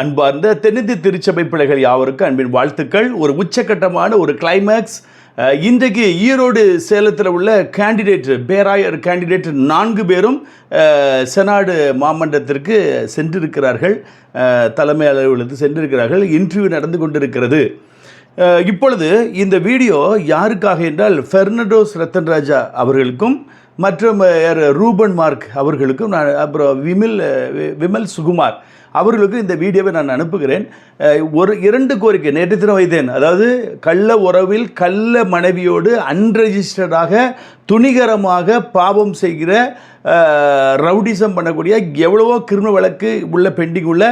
அன்பார்ந்த தென்னிந்திய திருச்சபை பிள்ளைகள் யாவருக்கும் அன்பின் வாழ்த்துக்கள். ஒரு உச்சக்கட்டமான ஒரு கிளைமேக்ஸ் இன்றைக்கு ஈரோடு சேலத்தில் உள்ள கேண்டிடேட் பேராயர் கேண்டிடேட் நான்கு பேரும் செனாடு மாமன்றத்திற்கு சென்றிருக்கிறார்கள். தலைமை அலுவலகத்துக்கு சென்றிருக்கிறார்கள். இன்டர்வியூ நடந்து கொண்டிருக்கிறது. இப்பொழுது இந்த வீடியோ யாருக்காக என்றால் ஃபெர்னடோஸ் ரத்தன்ராஜா அவர்களுக்கும் மற்றும் ரூபன் மார்க் அவர்களுக்கும் நான் அப்புறம் விமில் விமல் சுகுமார் அவர்களுக்கும் இந்த வீடியோவை நான் அனுப்புகிறேன். ஒரு இரண்டு கோரிக்கை. நேற்று தினம் வைத்தேன். அதாவது கள்ள உறவில் கள்ள மனைவியோடு அன்ரெஜிஸ்டர்டாக துணிகரமாக பாவம் செய்கிற ரவுடிசம் பண்ணக்கூடிய எவ்வளவோ கிரிமினல் வழக்கு உள்ள பெண்டிங் உள்ள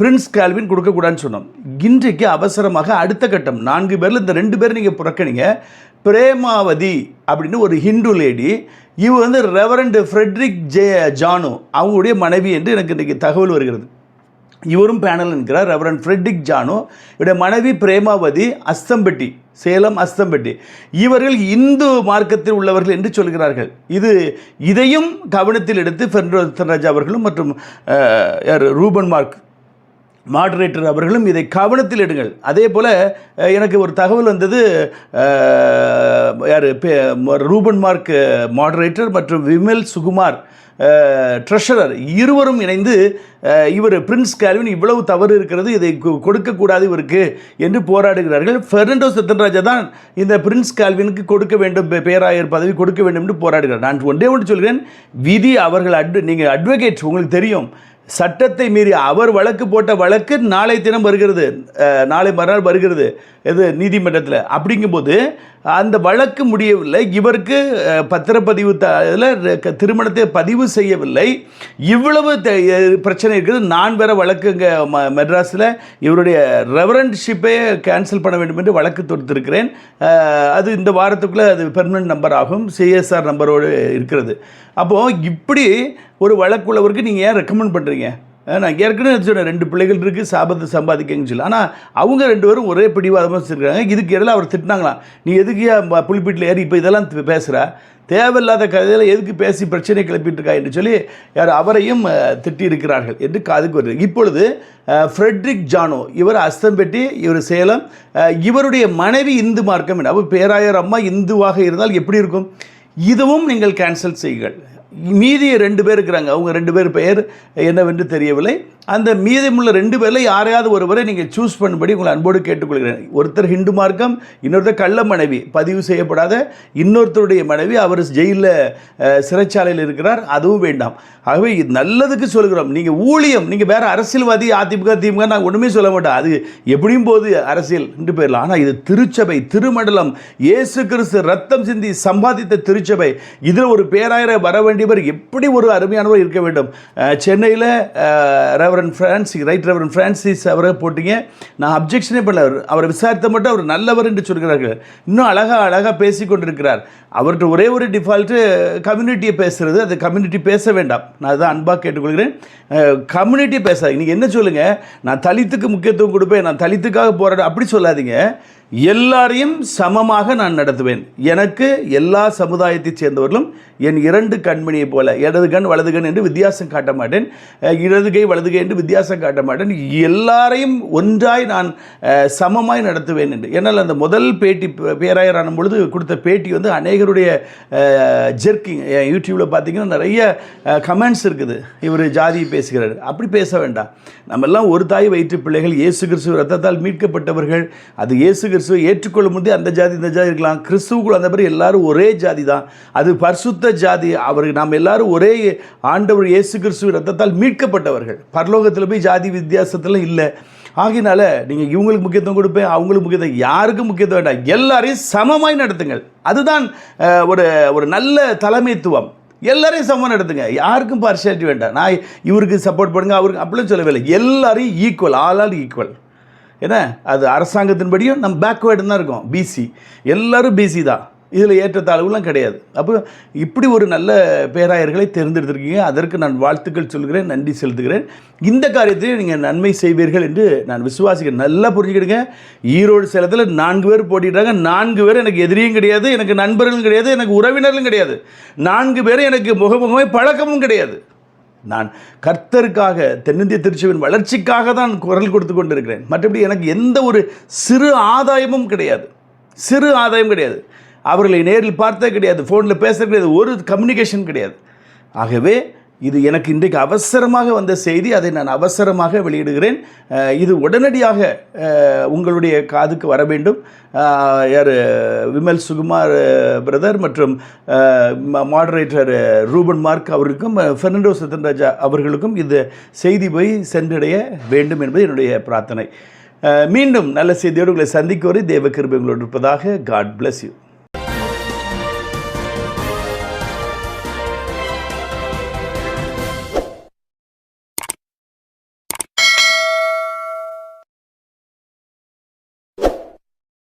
பிரின்ஸ் கால்வின் கொடுக்கக்கூடாதுன்னு சொன்னோம். இன்றைக்கு அவசரமாக அடுத்த கட்டம். நான்கு பேரில் இந்த ரெண்டு பேர் நீங்கள் புறக்கணிங்க. பிரேமாவதி அப்படின்னு ஒரு ஹிந்து லேடி இவ வந்து ரெவரண்ட் ஃப்ரெட்ரிக் ஜே ஜானு அவங்களுடைய மனைவி என்று எனக்கு இன்றைக்கி தகவல் வருகிறது. இவரும் பேனல் என்கிறார் ரெவரன் ஃப்ரெட்ரிக் ஜானு இவருடைய மனைவி பிரேமாவதி அஸ்தம்பட்டி சேலம் அஸ்தம்பட்டி. இவர்கள் இந்து மார்க்கத்தில் உள்ளவர்கள் என்று சொல்கிறார்கள். இது இதையும் கவனத்தில் எடுத்து ஃபென்ராஜ் அவர்களும் மற்றும் யார் ரூபன் மார்க் மாடரேட்டர் அவர்களும் இதை கவனத்தில் எடுங்கள். அதே போல் எனக்கு ஒரு தகவல் வந்தது யார் ரூபன் மார்க் மாடரேட்டர் மற்றும் விமல் சுகுமார் ட்ரெஷரர் இருவரும் இணைந்து இவர் பிரின்ஸ் கேல்வின் இவ்வளவு தவறு இருக்கிறது இதை கொ- கொடுக்கக்கூடாது இவருக்கு என்று போராடுகிறார்கள். ஃபெர்னண்டோ சத்தன்ராஜா தான் இந்த பிரின்ஸ் கால்வினுக்கு கொடுக்க வேண்டும் பேராயர் பதவி கொடுக்க வேண்டும் என்று போராடுகிறார். நான் ஒன்றே ஒன்று சொல்கிறேன் விதி அவர்கள் அட்வ நீங்கள் அட்வொகேட் உங்களுக்கு தெரியும். சட்டத்தை மீறி அவர் வழக்கு போட்ட வழக்கு நாளை தினம் வருகிறது. நாளை மறுநாள் வருகிறது. இது நீதிமன்றத்தில். அப்படிங்கும்போது அந்த வழக்கு முடியவில்லை. இவருக்கு பத்திரப்பதிவு த இதில் திருமணத்தை பதிவு செய்யவில்லை. இவ்வளவு பிரச்சனை இருக்குது. நான் வேற வழக்கு இங்கே ம மெட்ராஸில் இவருடைய ரெவரண்ட்ஷிப்பை கேன்சல் பண்ண வேண்டும் என்று வழக்கு தொடுத்திருக்கிறேன். அது இந்த வாரத்துக்குள்ளே அது பெர்மனன்ட் நம்பர் ஆகும். சிஎஸ்ஆர் நம்பரோடு இருக்கிறது. அப்போது இப்படி ஒரு வழக்குள்ளவருக்கு நீங்கள் ஏன் ரெக்கமெண்ட் பண்ணுறீங்க நான் ஏற்கனவே சொன்னேன் ரெண்டு பிள்ளைகள் இருக்குது சாபத்தை சம்பாதிக்கங்கன்னு சொல்லி. ஆனால் அவங்க ரெண்டு பேரும் ஒரே பிடிவாதமாக வச்சுருக்காங்க இதுக்கு இடையில அவர் திட்டினாங்களாம். நீ எதுக்கு புளிப்பீட்டில் புலிப்பீட்டில் ஏறி இப்போ இதெல்லாம் பேசுகிற தேவையில்லாத கதையில் எதுக்கு பேசி பிரச்சனை கிளப்பிட்டு இருக்கா என்று சொல்லி யார் அவரையும் திட்டியிருக்கிறார்கள் திட்டி இருக்கிறார்கள் என்று காதுக்கு வருது. இப்பொழுது ஃப்ரெட்ரிக் ஜானோ இவர் அஸ்தம்பெட்டி இவர் சேலம் இவருடைய மனைவி இந்து மார்க்கம். என்ன அப்போ பேராயர் அம்மா இந்துவாக இருந்தால் எப்படி இருக்கும்? இதுவும் நீங்கள் கேன்சல் செய்யுங்கள். மீதி ரெண்டு பேர் இருக்கிறாங்க. அவங்க ரெண்டு பேர் பெயர் என்னவென்று தெரியவில்லை. அந்த மீதமுள்ள ரெண்டு பேரில் யாரையாவது ஒருவரை நீங்கள் சூஸ் பண்ணும்படி உங்களை அன்போடு கேட்டுக்கொள்கிறேன். ஒருத்தர் ஹிந்து மார்க்கம் இன்னொருத்தர் கள்ள மனைவி. பதிவு செய்யப்படாத இன்னொருத்தருடைய மனைவி. அவர் ஜெயிலில் சிறைச்சாலையில் இருக்கிறார். அதுவும் வேண்டாம். ஆகவே இது நல்லதுக்கு சொல்கிறோம். நீங்கள் ஊழியம் நீங்கள் வேறு அரசியல்வாதி அதிமுக திமுக நான் ஒன்றுமே சொல்ல மாட்டேன். அது எப்படியும் போது அரசியல். ரெண்டு பேரில். ஆனால் இது திருச்சபை திருமண்டலம். இயேசு கிறிஸ்து ரத்தம் சிந்தி சம்பாதித்த திருச்சபை. இதில் ஒரு பேராயரை வர வேண்டியவர் எப்படி ஒரு அருமையானவர் இருக்க வேண்டும்? சென்னையில் reverend Francis right reverend Francis அவரை போட்டீங்க. நான் அப்ஜெக்ஷனே பண்ணல. அவர் அவரை விசாரித்த மட்டும் அவர் நல்லவர் என்று சொல்கிறார்கள். இன்னும் அழகாக அழகாக பேசி கொண்டிருக்கிறார். அவர்கிட்ட ஒரே ஒரு டிஃபால்ட்டு கம்யூனிட்டியை பேசுகிறது அது கம்யூனிட்டி பேச வேண்டாம். நான் அதான் அன்பாக கேட்டுக்கொள்கிறேன். கம்யூனிட்டி பேசாதீங்க. நீங்கள் என்ன சொல்லுங்கள் நான் தலித்துக்கு முக்கியத்துவம் கொடுப்பேன். நான் தலித்துக்காக போராட அப்படி சொல்லாதீங்க. எல்லாரையும் சமமாக நான் நடத்துவேன். எனக்கு எல்லா சமுதாயத்தைச் சேர்ந்தவர்களும் என் இரண்டு கண்மணியை போல இடது கண் வலது கண் என்று வித்தியாசம் காட்ட மாட்டேன். இடது கை வலது கை என்று வித்தியாசம் காட்ட மாட்டேன். எல்லாரையும் ஒன்றாய் நான் சமமாய் நடத்துவேன் என்று. ஏன்னால் அந்த முதல் பேட்டி பே- ஆனும் பொழுது கொடுத்த பேட்டி வந்து அநேகருடைய ஜெர்க்கிங் யூடியூப்பில் பார்த்தீங்கன்னா நிறைய கமெண்ட்ஸ் இருக்குது. இவர் ஜாதி பேசுகிறார். அப்படி பேச வேண்டாம். நம்ம எல்லாம் ஒரு தாய் வயிற்று பிள்ளைகள். இயேசு கிறிஸ்துவ ரத்தத்தால் மீட்கப்பட்டவர்கள். அது இயேசு கிறிஸ்துவை ஏற்றுக்கொள்ளும் போது அந்த ஜாதி இந்த ஜாதி இருக்கலாம். கிறிஸ்துவுக்குள் அந்த மாதிரி எல்லாரும் ஒரே ஜாதி தான். அது பரிசுத்த ஜாதி. அவர் நாம் எல்லாரும் ஒரே ஆண்டவர் இயேசு கிறிஸ்துவ ரத்தத்தால் மீட்கப்பட்டவர்கள். பரலோகத்தில் போய் ஜாதி வித்தியாசத்தில் இல்லை. ஆகினால நீங்கள் இவங்களுக்கு முக்கியத்துவம் கொடுப்பேன் அவங்களுக்கு முக்கியத்துவம் யாருக்கும் முக்கியத்துவம் வேண்டாம். எல்லாரையும் சமமாய் நடத்துங்கள். அதுதான் ஒரு ஒரு நல்ல தலைமைத்துவம். எல்லாரையும் சமம் நடத்துங்க. யாருக்கும் பார்ஷியாலிட்டி வேண்டாம். நான் இவருக்கு சப்போர்ட் பண்ணுங்க அவருக்கு அப்படிலாம் சொல்லவில்லை எல்லாரையும் ஈக்குவல் ஆல் ஆல் ஈக்குவல் என்ன? அது அரசாங்கத்தின்படியும் நம்ம பேக்வேர்டு தான் இருக்கோம். பிசி எல்லாரும் பிசி தான். இதில் ஏற்றத்தாழ்வுலாம் கிடையாது. அப்போ இப்படி ஒரு நல்ல பேராயர்களை தேர்ந்தெடுத்திருக்கீங்க. அதற்கு நான் வாழ்த்துக்கள் சொல்கிறேன். நன்றி செலுத்துகிறேன். இந்த காரியத்தையும் நீங்கள் நன்மை செய்வீர்கள் என்று நான் விசுவாசிக்கிறேன். நல்லா புரிஞ்சுக்கிடுங்க. ஈரோடு சேலத்தில் நான்கு பேர் போட்டிடுறாங்க நான்கு பேர் எனக்கு எதிரியும் கிடையாது. எனக்கு நண்பர்களும் கிடையாது. எனக்கு உறவினர்களும் கிடையாது. நான்கு பேரும் எனக்கு முகமுகமே பழக்கமும் கிடையாது. நான் கர்த்தருக்காக தென்னிந்திய திருச்சபையின் வளர்ச்சிக்காக தான் குரல் கொடுத்து கொண்டிருக்கிறேன். மற்றபடி எனக்கு எந்த ஒரு சிறு ஆதாயமும் கிடையாது. சிறு ஆதாயம் கிடையாது. அவர்களை நேரில் பார்த்தே கிடையாது. ஃபோனில் பேச கிடையாது. ஒரு கம்யூனிகேஷன் கிடையாது. ஆகவே இது எனக்கு இன்றைக்கு அவசரமாக வந்த செய்தி அதை நான் அவசரமாக வெளியிடுகிறேன். இது உடனடியாக உங்களுடைய காதுக்கு வர வேண்டும். யார் விமல் சுகுமார் பிரதர் மற்றும் மாடரேட்டர் ரூபன் மார்க் அவருக்கும் ஃபெர்னண்டோ பெர்னாண்டோ சத்தன்ராஜா அவர்களுக்கும் இந்த செய்தி போய் சென்றடைய வேண்டும் என்பது என்னுடைய பிரார்த்தனை. மீண்டும் நல்ல செய்தியோடு உங்களை சந்திக்கோரி தேவ கிருபை உங்களோடு இருப்பதாக காட் பிளஸ் யூ